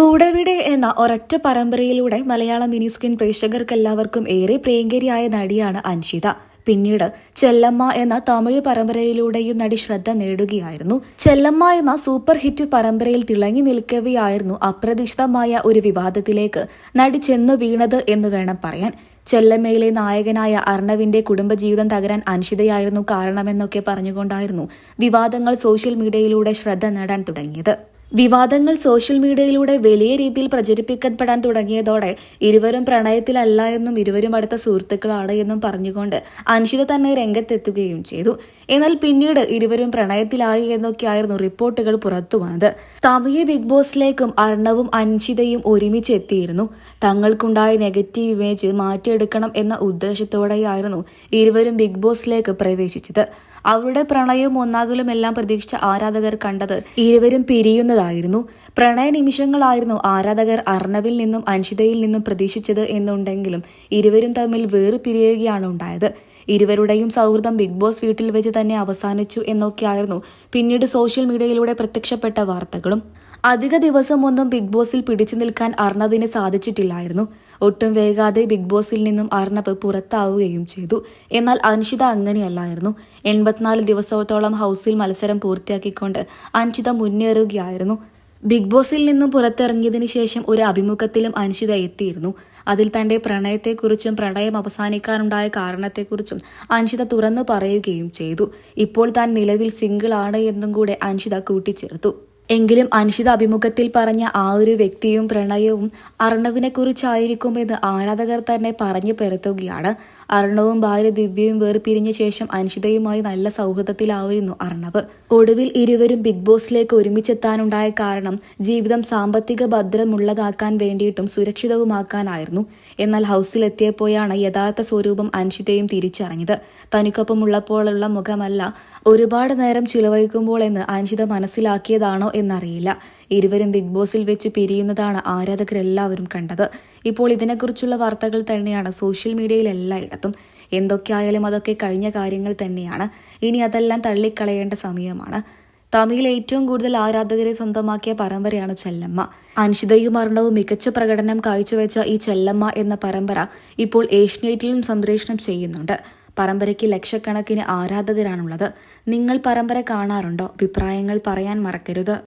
കൂടവിടെ എന്ന ഒരൊറ്റ പരമ്പരയിലൂടെ മലയാള mini screen പ്രേക്ഷകർക്കെല്ലാവർക്കും ഏറെ പ്രിയങ്കരിയായ നടിയാണ് അൻഷിത. പിന്നീട് ചെല്ലമ്മ എന്ന തമിഴ് പരമ്പരയിലൂടെയും നടി ശ്രദ്ധ നേടുകയായിരുന്നു. ചെല്ലമ്മ എന്ന സൂപ്പർ ഹിറ്റ് പരമ്പരയിൽ തിളങ്ങി നിൽക്കവെയായിരുന്നു അപ്രതീക്ഷിതമായ ഒരു വിവാദത്തിലേക്ക് നടി ചെന്നു വീണത് എന്ന് വേണം പറയാൻ. ചെല്ലമ്മയിലെ നായകനായ അർണവിന്റെ കുടുംബജീവിതം തകരാൻ അൻഷിതയായിരുന്നു കാരണമെന്നൊക്കെ പറഞ്ഞുകൊണ്ടായിരുന്നു വിവാദങ്ങൾ സോഷ്യൽ മീഡിയയിലൂടെ ശ്രദ്ധ നേടാൻ തുടങ്ങിയത്. വിവാദങ്ങൾ സോഷ്യൽ മീഡിയയിലൂടെ വലിയ രീതിയിൽ പ്രചരിപ്പിക്കപ്പെടാൻ തുടങ്ങിയതോടെ ഇരുവരും പ്രണയത്തിലല്ല എന്നും ഇരുവരും അടുത്ത സുഹൃത്തുക്കളാണ് എന്നും പറഞ്ഞുകൊണ്ട് അൻഷിത തന്നെ രംഗത്തെത്തുകയും ചെയ്തു. എന്നാൽ പിന്നീട് ഇരുവരും പ്രണയത്തിലായി എന്നൊക്കെയായിരുന്നു റിപ്പോർട്ടുകൾ പുറത്തു വന്നത് തമിഴ് ബിഗ് ബോസിലേക്കും അർണവും അൻഷിതയും ഒരുമിച്ച് എത്തിയിരുന്നു തങ്ങൾക്കുണ്ടായ നെഗറ്റീവ് ഇമേജ് മാറ്റിയെടുക്കണം എന്ന ഉദ്ദേശത്തോടെയായിരുന്നു ഇരുവരും ബിഗ് ബോസിലേക്ക് പ്രവേശിച്ചത്. അവരുടെ പ്രണയവും ഒന്നാകലും എല്ലാം പ്രതീക്ഷിച്ച ആരാധകർ കണ്ടത് ഇരുവരും പിരിയുന്നതായിരുന്നു. പ്രണയ നിമിഷങ്ങളായിരുന്നു ആരാധകർ അർണവിൽ നിന്നും അൻഷിതയിൽ നിന്നും പ്രതീക്ഷിച്ചത് എന്നുണ്ടെങ്കിലും ഇരുവരും തമ്മിൽ വേറു പിരിയുകയാണ് ഉണ്ടായത്. ഇരുവരുടെയും സൗഹൃദം ബിഗ് ബോസ് വീട്ടിൽ വെച്ച് തന്നെ അവസാനിച്ചു എന്നൊക്കെയായിരുന്നു പിന്നീട് സോഷ്യൽ മീഡിയയിലൂടെ പ്രത്യക്ഷപ്പെട്ട വാർത്തകളും. അധിക ദിവസമൊന്നും ബിഗ് ബോസിൽ പിടിച്ചു നിൽക്കാൻ അർണബിന് സാധിച്ചിട്ടില്ലായിരുന്നു. ഒട്ടും വേഗാതെ ബിഗ് ബോസിൽ നിന്നും അർണബ് പുറത്താവുകയും ചെയ്തു. എന്നാൽ അൻഷിത അങ്ങനെയല്ലായിരുന്നു. എൺപത്തിനാല് ദിവസത്തോളം ഹൗസിൽ മത്സരം പൂർത്തിയാക്കിക്കൊണ്ട് അൻഷിത മുന്നേറുകയായിരുന്നു. ബിഗ് ബോസിൽ നിന്നും പുറത്തിറങ്ങിയതിനു ശേഷം ഒരു അഭിമുഖത്തിലും അനുഷിത എത്തിയിരുന്നു. അതിൽ തന്റെ പ്രണയത്തെക്കുറിച്ചും പ്രണയം അവസാനിക്കാനുണ്ടായ കാരണത്തെക്കുറിച്ചും അൻഷിത തുറന്നു പറയുകയും ചെയ്തു. ഇപ്പോൾ താൻ നിലവിൽ സിംഗിൾ ആണ് എന്നും കൂടെ അൻഷിത കൂട്ടിച്ചേർത്തു. എങ്കിലും അനിശ്ചിത അഭിമുഖത്തിൽ പറഞ്ഞ ആ ഒരു വ്യക്തിയും പ്രണയവും അർണവിനെ കുറിച്ചായിരിക്കുമെന്ന് ആരാധകർ തന്നെ പറഞ്ഞു പെരുത്തുകയാണ് അർണവും ഭാര്യ ദിവ്യയും വേർപിരിഞ്ഞ ശേഷം അനിശ്ചിതയുമായി നല്ല സൗഹൃദത്തിലാവുന്നു അർണവ്. ഒടുവിൽ ഇരുവരും ബിഗ് ബോസിലേക്ക് ഒരുമിച്ചെത്താനുണ്ടായ കാരണം ജീവിതം സാമ്പത്തിക ഭദ്രമുള്ളതാക്കാൻ വേണ്ടിയിട്ടും സുരക്ഷിതവുമാക്കാനായിരുന്നു. എന്നാൽ ഹൗസിലെത്തിയപ്പോഴാണ് യഥാർത്ഥ സ്വരൂപം അനിശ്ചിതയും തിരിച്ചറിഞ്ഞത്. തനിക്കൊപ്പമുള്ളപ്പോഴുള്ള മുഖമല്ല ഒരുപാട് നേരം ചിലവഴിക്കുമ്പോൾ എന്ന് അനിശ്ചിത മനസ്സിലാക്കിയതാണോ എന്നറിയില്ല. ഇരുവരും ബിഗ് ബോസിൽ വെച്ച് പിരിയുന്നതാണ് ആരാധകരെല്ലാവരും കണ്ടത്. ഇപ്പോൾ ഇതിനെക്കുറിച്ചുള്ള വാർത്തകൾ തന്നെയാണ് സോഷ്യൽ മീഡിയയിൽ എല്ലായിടത്തും. എന്തൊക്കെയായാലും അതൊക്കെ കഴിഞ്ഞ കാര്യങ്ങൾ തന്നെയാണ്. ഇനി അതെല്ലാം തള്ളിക്കളയേണ്ട സമയമാണ്. തമിഴിൽ ഏറ്റവും കൂടുതൽ ആരാധകരെ സ്വന്തമാക്കിയ പരമ്പരയാണ് ചെല്ലമ്മ. അൻഷിതയും അർണവും മികച്ച പ്രകടനം കാഴ്ചവെച്ച ഈ ചെല്ലമ്മ എന്ന പരമ്പര ഇപ്പോൾ ഏഷ്യനെറ്റിലും സംപ്രേഷണം ചെയ്യുന്നുണ്ട്. പരമ്പരയ്ക്ക് ലക്ഷക്കണക്കിന് ആരാധകരാണുള്ളത്. നിങ്ങൾ പരമ്പര കാണാറുണ്ടോ? അഭിപ്രായങ്ങൾ പറയാൻ മറക്കരുത്.